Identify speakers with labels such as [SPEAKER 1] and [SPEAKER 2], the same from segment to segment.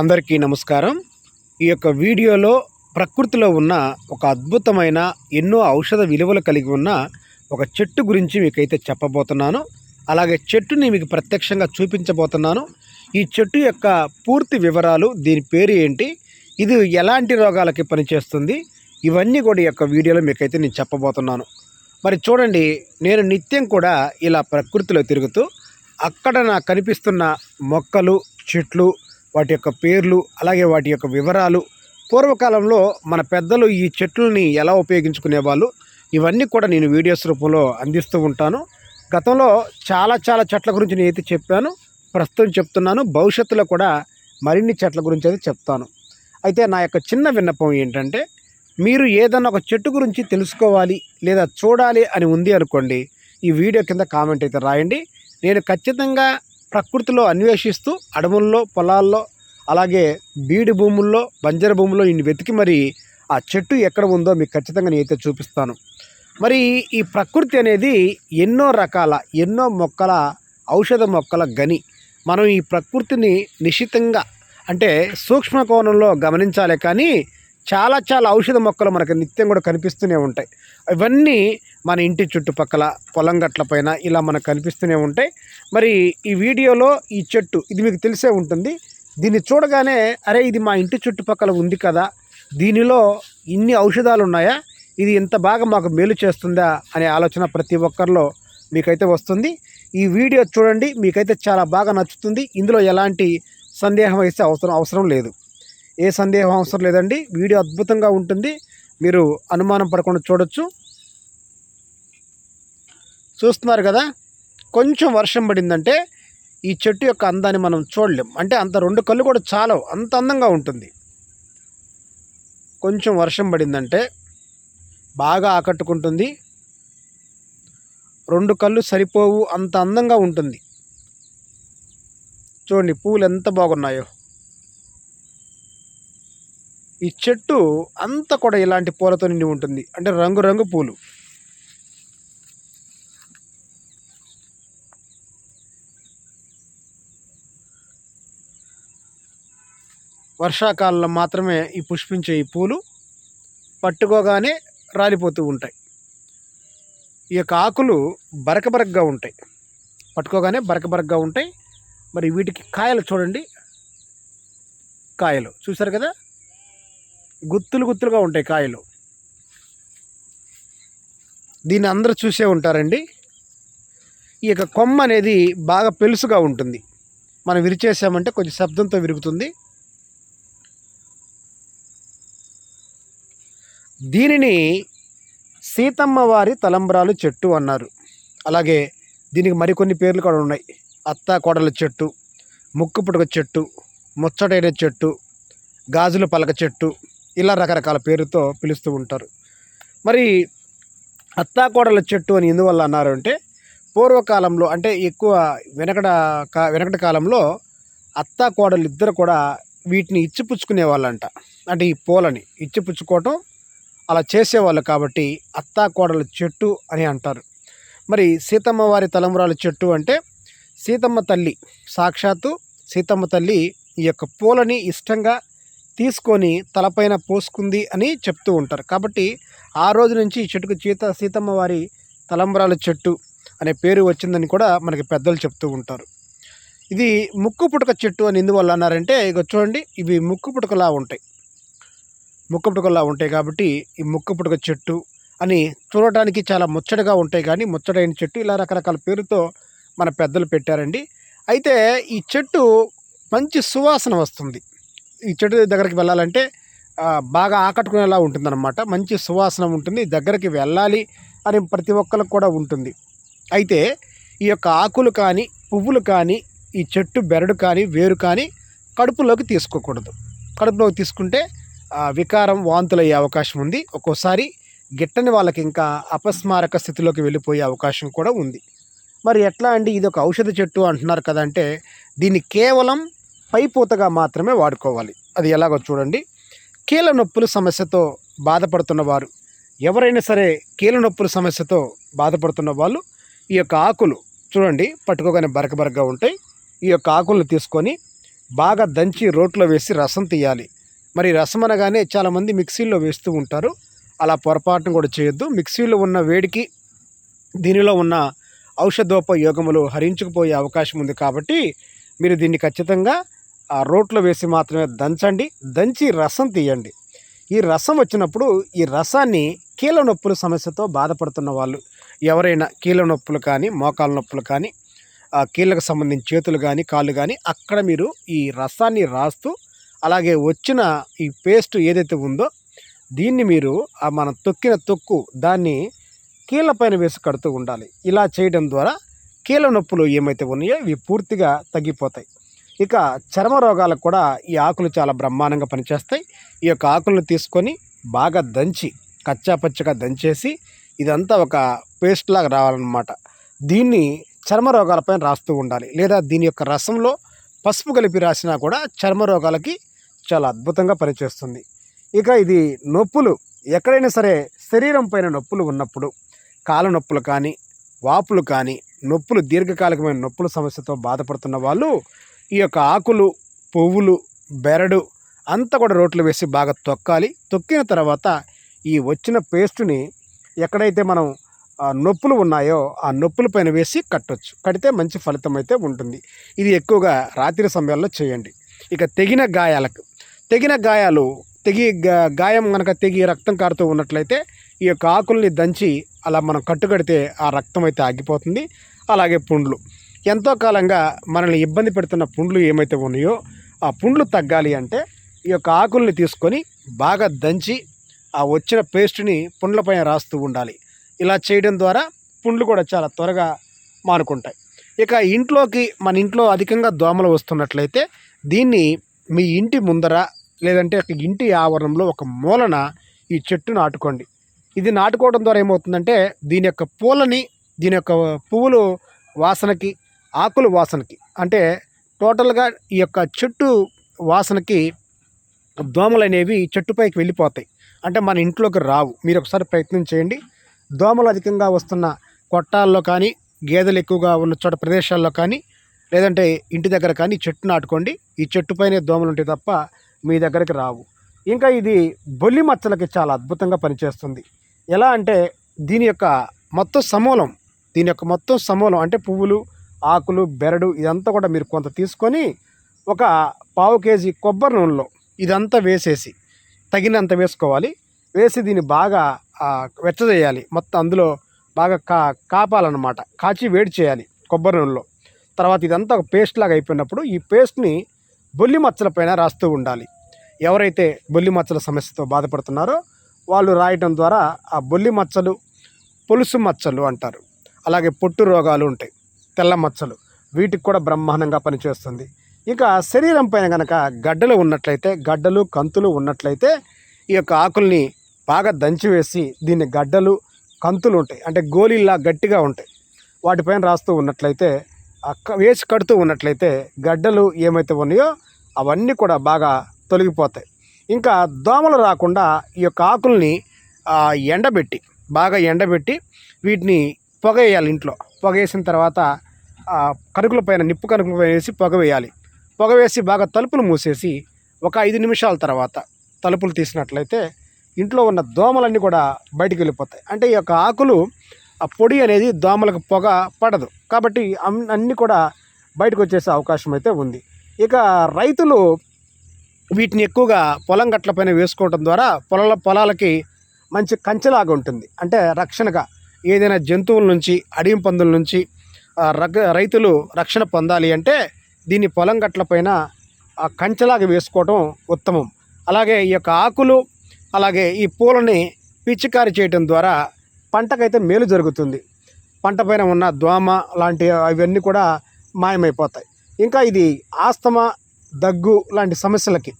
[SPEAKER 1] అందరికీ నమస్కారం. ఈ యొక్క వీడియోలో ప్రకృతిలో ఉన్న ఒక అద్భుతమైన ఎన్నో ఔషధ విలువలు కలిగి ఉన్న ఒక చెట్టు గురించి మీకైతే చెప్పబోతున్నాను. అలాగే చెట్టుని మీకు ప్రత్యక్షంగా చూపించబోతున్నాను. ఈ చెట్టు యొక్క పూర్తి వివరాలు దీని పేరు ఏంటి ఇది ఎలాంటి రోగాలకి పనిచేస్తుంది ఇవన్నీ కూడా ఈ యొక్క వీడియోలో మీకైతే నేను చెప్పబోతున్నాను. మరి చూడండి నేను నిత్యం కూడా ఇలా ప్రకృతిలో తిరుగుతూ అక్కడ నాకు కనిపిస్తున్న మొక్కలు చెట్లు వాటి యొక్క పేర్లు అలాగే వాటి యొక్క వివరాలు. పూర్వకాలంలో మన పెద్దలు ఈ చెట్లని ఎలా ఉపయోగించుకునేవాళ్ళు ఇవన్నీ కూడా నేను వీడియోస్ రూపంలో అందిస్తూ ఉంటాను. గతంలో చాలా చాలా చెట్ల గురించి నేను అయితే చెప్పాను. ప్రస్తుతం చెప్తున్నాను. భవిష్యత్తులో కూడా మరిన్ని చెట్ల గురించి అయితే చెప్తాను. అయితే నా యొక్క చిన్న విన్నపం ఏంటంటే మీరు ఏదన్నా ఒక చెట్టు గురించి తెలుసుకోవాలి లేదా చూడాలి అని ఉంది అనుకోండి ఈ వీడియో కింద కామెంట్ అయితే రాయండి. నేను ఖచ్చితంగా ప్రకృతిలో అన్వేషిస్తూ అడవుల్లో పొలాల్లో అలాగే బీడు భూముల్లో బంజర భూముల్లో ఇన్ని వెతికి మరి ఆ చెట్టు ఎక్కడ ఉందో మీకు ఖచ్చితంగా నేనైతే చూపిస్తాను. మరి ఈ ప్రకృతి అనేది ఎన్నో రకాల ఎన్నో మొక్కల ఔషధ మొక్కల గని. మనం ఈ ప్రకృతిని నిశితంగా అంటే సూక్ష్మ కోణంలో గమనించాలి కానీ చాలా చాలా ఔషధ మొక్కలు మనకు నిత్యం కూడా కనిపిస్తూనే ఉంటాయి. ఇవన్నీ మన ఇంటి చుట్టుపక్కల పొలం గట్ల పైన ఇలా మనకు కనిపిస్తూనే ఉంటాయి. మరి ఈ వీడియోలో ఈ చెట్టు ఇది మీకు తెలిసే ఉంటుంది. దీన్ని చూడగానే అరే ఇది మా ఇంటి చుట్టుపక్కల ఉంది కదా దీనిలో ఇన్ని ఔషధాలు ఉన్నాయా ఇది ఇంత బాగా మాకు మేలు చేస్తుందా అనే ఆలోచన ప్రతి ఒక్కరిలో మీకైతే వస్తుంది. ఈ వీడియో చూడండి మీకైతే చాలా బాగా నచ్చుతుంది. ఇందులో ఎలాంటి సందేహం వేస్తే అవసరం అవసరం లేదు. ఏ సందేహం అవసరం లేదండి. వీడియో అద్భుతంగా ఉంటుంది. మీరు అనుమానం పడకుండా చూడొచ్చు. చూస్తున్నారు కదా? కొంచెం వర్షం పడిందంటే ఈ చెట్టు యొక్క అందాన్ని మనం చూడలేం. అంటే అంత రెండు కళ్ళు కూడా చాలవు. అంత అందంగా ఉంటుంది. కొంచెం వర్షం పడిందంటే బాగా ఆకట్టుకుంటుంది. రెండు కళ్ళు సరిపోవు. అంత అందంగా ఉంటుంది. చూడండి పూలు ఎంత బాగున్నాయో. ఈ చెట్టు అంతా కూడా ఇలాంటి పూలతో నిండి ఉంటుంది. అంటే రంగురంగు పూలు. వర్షాకాలంలో మాత్రమే ఈ పుష్పించే ఈ పూలు పట్టుకోగానే రాలిపోతూ ఉంటాయి. ఈ యొక్క ఆకులు బరకబరకగా ఉంటాయి. పట్టుకోగానే బరకబరకగా ఉంటాయి. మరి వీటికి కాయలు చూడండి. కాయలు చూసారు కదా? గుత్తులు గుత్తులుగా ఉంటాయి కాయలు. దీన్ని అందరూ చూసే ఉంటారండి. ఈ యొక్క కొమ్మ అనేది బాగా పెలుసుగా ఉంటుంది. మనం విరిచేసామంటే కొంచెం శబ్దంతో విరుగుతుంది. దీనిని సీతమ్మ వారి తలంబ్రాలు చెట్టు అన్నారు. అలాగే దీనికి మరికొన్ని పేర్లు కూడా ఉన్నాయి. అత్తా కోడల చెట్టు ముక్కు పుటక చెట్టు ముచ్చటైన చెట్టు గాజుల పలక చెట్టు ఇలా రకరకాల పేరుతో పిలుస్తూ ఉంటారు. మరి అత్తాకోడల చెట్టు అని ఎందువల్ల అన్నారు అంటే పూర్వకాలంలో అంటే ఎక్కువ వెనకడ కా వెనకటి కాలంలో అత్తా కోడలు ఇద్దరు కూడా వీటిని ఇచ్చిపుచ్చుకునే వాళ్ళంట అంటే ఈ పూలని ఇచ్చిపుచ్చుకోవటం అలా చేసేవాళ్ళు కాబట్టి అత్తాకోడల చెట్టు అని అంటారు. మరి సీతమ్మ వారి తలంబరాల చెట్టు అంటే సీతమ్మ తల్లి సాక్షాత్తు సీతమ్మ తల్లి ఈ యొక్క పూలని ఇష్టంగా తీసుకొని తలపైన పోసుకుంది అని చెప్తూ ఉంటారు. కాబట్టి ఆ రోజు నుంచి ఈ చెట్టుకు సీత సీతమ్మ వారి తలంబరాల చెట్టు అనే పేరు వచ్చిందని కూడా మనకి పెద్దలు చెప్తూ ఉంటారు. ఇది ముక్కు పుటక చెట్టు అని ఎందువల్ల అన్నారంటే ఇక చూడండి ఇవి ముక్కు పుటకలా ఉంటాయి. ముక్కు ఉంటాయి కాబట్టి ఈ ముక్కపుటక చెట్టు అని చూడటానికి చాలా ముచ్చటగా ఉంటాయి కానీ ముచ్చటైన చెట్టు ఇలా రకరకాల పేరుతో మన పెద్దలు పెట్టారండి. అయితే ఈ చెట్టు మంచి సువాసన వస్తుంది. ఈ చెట్టు దగ్గరికి వెళ్ళాలంటే బాగా ఆకట్టుకునేలా ఉంటుందన్నమాట. మంచి సువాసన ఉంటుంది. దగ్గరికి వెళ్ళాలి అని ప్రతి ఒక్కరికి కూడా ఉంటుంది. అయితే ఈ యొక్క ఆకులు కానీ పువ్వులు కానీ ఈ చెట్టు బెరడు కానీ వేరు కానీ కడుపులోకి తీసుకోకూడదు. కడుపులోకి తీసుకుంటే వికారం వాంతులు అయ్యే అవకాశం ఉంది. ఒక్కోసారి గిట్టని వాళ్ళకి ఇంకా అపస్మారక స్థితిలోకి వెళ్ళిపోయే అవకాశం కూడా ఉంది. మరి ఎట్లా అండి? ఇది ఒక ఔషధ చెట్టు అంటున్నారు కదా అంటే దీన్ని కేవలం పైపూతగా మాత్రమే వాడుకోవాలి. అది ఎలాగో చూడండి. కీళ్ళ నొప్పుల సమస్యతో బాధపడుతున్న వారు ఎవరైనా సరే కీళ్ళ నొప్పుల సమస్యతో బాధపడుతున్న వాళ్ళు ఈ యొక్క ఆకులు చూడండి పట్టుకోగానే బరక బరకగా ఉంటాయి. ఈ యొక్క ఆకులను తీసుకొని బాగా దంచి రోట్లో వేసి రసం తీయాలి. మరి రసం అనగానే చాలామంది మిక్సీలో వేస్తూ ఉంటారు. అలా పొరపాటును కూడా చేయొద్దు. మిక్సీలో ఉన్న వేడికి దీనిలో ఉన్న ఔషధోపయోగములు హరించుకుపోయే అవకాశం ఉంది కాబట్టి మీరు దీన్ని ఖచ్చితంగా ఆ రోట్లో వేసి మాత్రమే దంచండి. దంచి రసం తీయండి. ఈ రసం వచ్చినప్పుడు ఈ రసాన్ని కీళ్ళ నొప్పుల సమస్యతో బాధపడుతున్న వాళ్ళు ఎవరైనా కీళ్ళ నొప్పులు కానీ మోకాల నొప్పులు కానీ ఆ కీళ్ళకు సంబంధించి చేతులు కానీ కాళ్ళు కానీ అక్కడ మీరు ఈ రసాన్ని రాస్తూ అలాగే వచ్చిన ఈ పేస్ట్ ఏదైతే ఉందో దీన్ని మీరు ఆ మనం తొక్కిన తొక్కు దాన్ని కీళ్ళ పైన వేసి కడుతూ ఉండాలి. ఇలా చేయడం ద్వారా కీళ్ళ నొప్పులు ఏమైతే ఉన్నాయో ఇవి పూర్తిగా తగ్గిపోతాయి. ఇక చర్మ రోగాలకు కూడా ఈ ఆకులు చాలా బ్రహ్మాండంగా పనిచేస్తాయి. ఈ యొక్క ఆకులను తీసుకొని బాగా దంచి కచ్చా పచ్చగా దంచేసి ఇదంతా ఒక పేస్ట్ లాగా రావాలన్నమాట. దీన్ని చర్మ రోగాలపైన రాస్తూ ఉండాలి. లేదా దీని యొక్క రసంలో పసుపు కలిపి రాసినా కూడా చర్మ రోగాలకి చాలా అద్భుతంగా పనిచేస్తుంది. ఇక ఇది నొప్పులు. ఎక్కడైనా సరే శరీరం పైన నొప్పులు ఉన్నప్పుడు కాళ్ళ నొప్పులు కానీ వాపులు కానీ నొప్పులు దీర్ఘకాలికమైన నొప్పుల సమస్యతో బాధపడుతున్న వాళ్ళు ఈ యొక్క ఆకులు పువ్వులు బెరడు అంతా కూడా రోట్లు వేసి బాగా తొక్కాలి. తొక్కిన తర్వాత ఈ వచ్చిన పేస్టుని ఎక్కడైతే మనం నొప్పులు ఉన్నాయో ఆ నొప్పుల పైన వేసి కట్టొచ్చు. కడితే మంచి ఫలితం అయితే ఉంటుంది. ఇది ఎక్కువగా రాత్రి సమయాల్లో చేయండి. ఇక తెగిన గాయాలకు తెగిన గాయాలు తెగి గాయం కనుక తెగి రక్తం కారుతూ ఉన్నట్లయితే ఈ యొక్క ఆకుల్ని దంచి అలా మనం కట్టుకడితే ఆ రక్తం అయితే ఆగిపోతుంది. అలాగే పుండ్లు. ఎంతో కాలంగా మనల్ని ఇబ్బంది పెడుతున్న పుండ్లు ఏమైతే ఉన్నాయో ఆ పుండ్లు తగ్గాలి అంటే ఈ యొక్క ఆకుల్ని తీసుకొని బాగా దంచి ఆ వచ్చిన పేస్ట్ని పుండ్లపైన రాస్తూ ఉండాలి. ఇలా చేయడం ద్వారా పుండ్లు కూడా చాలా త్వరగా మానుకుంటాయి. ఇక ఇంట్లోకి మన ఇంట్లో అధికంగా దోమలు వస్తున్నట్లయితే దీన్ని మీ ఇంటి ముందర లేదంటే ఒక ఇంటి ఆవరణంలో ఒక మూలన ఈ చెట్టు నాటుకోండి. ఇది నాటుకోవడం ద్వారా ఏమవుతుందంటే దీని యొక్క పూలని దీని యొక్క పువ్వులు వాసనకి ఆకులు వాసనకి అంటే టోటల్గా ఈ యొక్క చెట్టు వాసనకి దోమలు అనేవి చెట్టుపైకి వెళ్ళిపోతాయి. అంటే మన ఇంట్లోకి రావు. మీరు ఒకసారి ప్రయత్నం చేయండి. దోమలు అధికంగా వస్తున్న కొట్టాల్లో కానీ గేదెలు ఎక్కువగా ఉన్న చోట ప్రదేశాల్లో కానీ లేదంటే ఇంటి దగ్గర కానీ చెట్టు నాటుకోండి. ఈ చెట్టు పైనే దోమలు ఉంటాయి తప్ప మీ దగ్గరికి రావు. ఇంకా ఇది బొల్లి మచ్చలకి చాలా అద్భుతంగా పనిచేస్తుంది. ఎలా అంటే దీని యొక్క మొత్తం సమూలం దీని యొక్క మొత్తం సమూలం అంటే పువ్వులు ఆకులు బెరడు ఇదంతా కూడా మీరు కొంత తీసుకొని ఒక పావు కేజీ కొబ్బరి నూనెలో ఇదంతా వేసేసి తగినంత వేసుకోవాలి. వేసి దీన్ని బాగా వెచ్చజేయాలి. మొత్తం అందులో బాగా కా కాపాలన్నమాట. కాచి వేడి చేయాలి కొబ్బరి నూనెలో. తర్వాత ఇదంతా ఒక పేస్ట్ లాగా అయిపోయినప్పుడు ఈ పేస్ట్ని బొల్లి మచ్చల పైన రాస్తూ ఉండాలి. ఎవరైతే బొల్లి మచ్చల సమస్యతో బాధపడుతున్నారో వాళ్ళు రాయటం ద్వారా ఆ బొల్లి మచ్చలు పొలుసు మచ్చలు అంటారు. అలాగే పొట్టు రోగాలు ఉంటాయి. తెల్ల మచ్చలు. వీటికి కూడా బ్రహ్మాండంగా పనిచేస్తుంది. ఇక శరీరం పైన కనుక గడ్డలు ఉన్నట్లయితే గడ్డలు కంతులు ఉన్నట్లయితే ఈ యొక్క ఆకుల్ని బాగా దంచివేసి దీన్ని గడ్డలు కంతులు ఉంటాయి. అంటే గోళీల్లా గట్టిగా ఉంటాయి. వాటిపైన రాస్తూ ఉన్నట్లయితే వేసి కడుతూ ఉన్నట్లయితే గడ్డలు ఏమైతే ఉన్నాయో అవన్నీ కూడా బాగా తొలగిపోతాయి. ఇంకా దోమలు రాకుండా ఈ యొక్క ఆకుల్ని ఎండబెట్టి బాగా ఎండబెట్టి వీటిని పొగ వేయాలి ఇంట్లో. పొగ వేసిన తర్వాత కనుకుల పైన నిప్పు కనుకుల పైన వేసి పొగ వేయాలి. పొగ వేసి బాగా తలుపులు మూసేసి ఒక ఐదు నిమిషాల తర్వాత తలుపులు తీసినట్లయితే ఇంట్లో ఉన్న దోమలన్నీ కూడా బయటికి వెళ్ళిపోతాయి. అంటే ఈ యొక్క ఆకులు ఆ పొడి అనేది దోమలకు పొగ పడదు. కాబట్టి అన్నీ కూడా బయటకు వచ్చేసే అవకాశం అయితే ఉంది. ఇక రైతులు వీటిని ఎక్కువగా పొలం గట్లపైన వేసుకోవడం ద్వారా పొలాల పొలాలకి మంచి కంచెలాగా ఉంటుంది. అంటే రక్షణగా ఏదైనా జంతువుల నుంచి అడవి పందుల నుంచి రగ రైతులు రక్షణ పొందాలి అంటే దీన్ని పొలం గట్లపైన పైన కంచెలాగా వేసుకోవడం ఉత్తమం. అలాగే ఈ యొక్క ఆకులు అలాగే ఈ పూలని పిచికారి చేయడం ద్వారా పంటకైతే మేలు జరుగుతుంది. పంట పైన ఉన్న దోమ లాంటి అవన్నీ కూడా మాయమైపోతాయి. ఇంకా ఇది ఆస్తమా దగ్గు లాంటి సమస్యలకి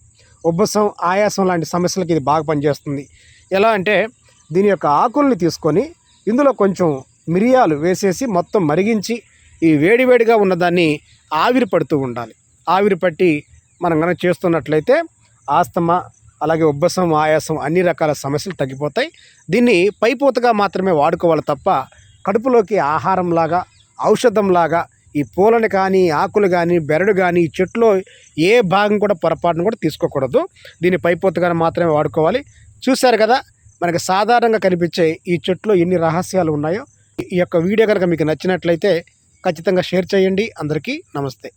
[SPEAKER 1] ఉబ్బసం ఆయాసం లాంటి సమస్యలకి ఇది బాగా పనిచేస్తుంది. ఎలా అంటే దీని యొక్క ఆకుల్ని తీసుకొని ఇందులో కొంచెం మిరియాలు వేసేసి మొత్తం మరిగించి ఈ వేడివేడిగా ఉన్నదాన్ని ఆవిరి పడుతూ ఉండాలి. ఆవిరి పట్టి మనం కనుక చేస్తున్నట్లయితే ఆస్తమా అలాగే ఉబ్బసం ఆయాసం అన్ని రకాల సమస్యలు తగ్గిపోతాయి. దీన్ని పైపోతగా మాత్రమే వాడుకోవాలి తప్ప కడుపులోకి ఆహారంలాగా ఔషధంలాగా ఈ పూలను కానీ ఆకులు కానీ బెరడు కానీ ఈ చెట్టులో ఏ భాగం కూడా పొరపాటును కూడా తీసుకోకూడదు. దీన్ని పైపోతుగానే మాత్రమే వాడుకోవాలి. చూశారు కదా మనకి సాధారణంగా కనిపించే ఈ చెట్టులో ఎన్ని రహస్యాలు ఉన్నాయో. ఈ యొక్క వీడియో కనుక మీకు నచ్చినట్లయితే ఖచ్చితంగా షేర్ చేయండి. అందరికీ నమస్తే.